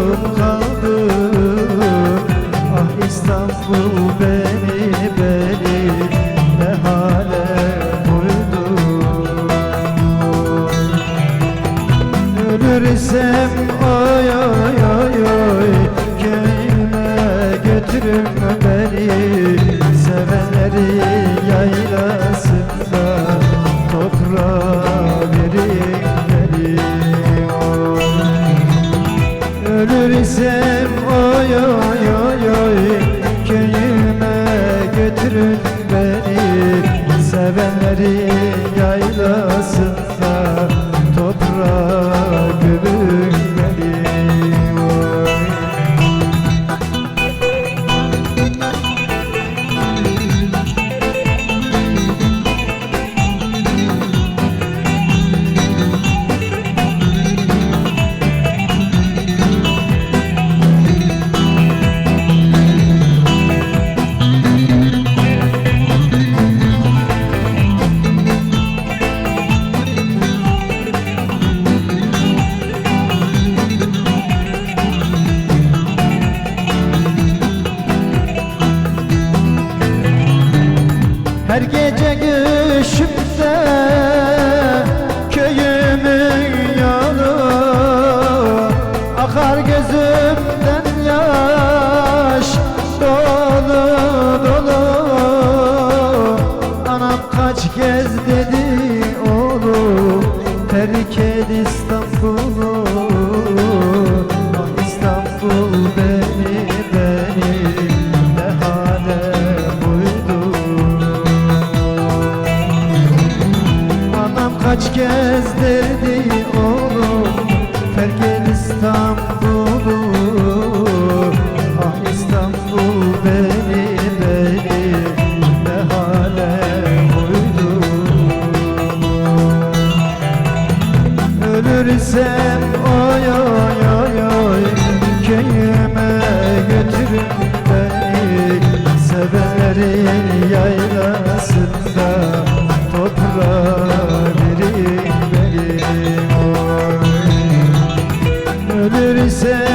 yanıp kaldı. Ah İstanbul beni beni ne hale koydu. Ölürsem oy oy oy oy Köyüme götürme beni. Sevenleri yaylasında toprağa teyzem oy oy oy oy. Köyüme götürün beni. Sevenlerim Her gece düşümde köyümün yolu Akar gözümden yaş dolu dolu. Anam kaç kez dedi oğlum terk et İstanbul'u kaç kez dedi oğlum terk et İstanbul'u. Ah İstanbul beni beni ne hale koydu. Ölürsem oy oy oy oy Köyüme götürün beni yay gelirse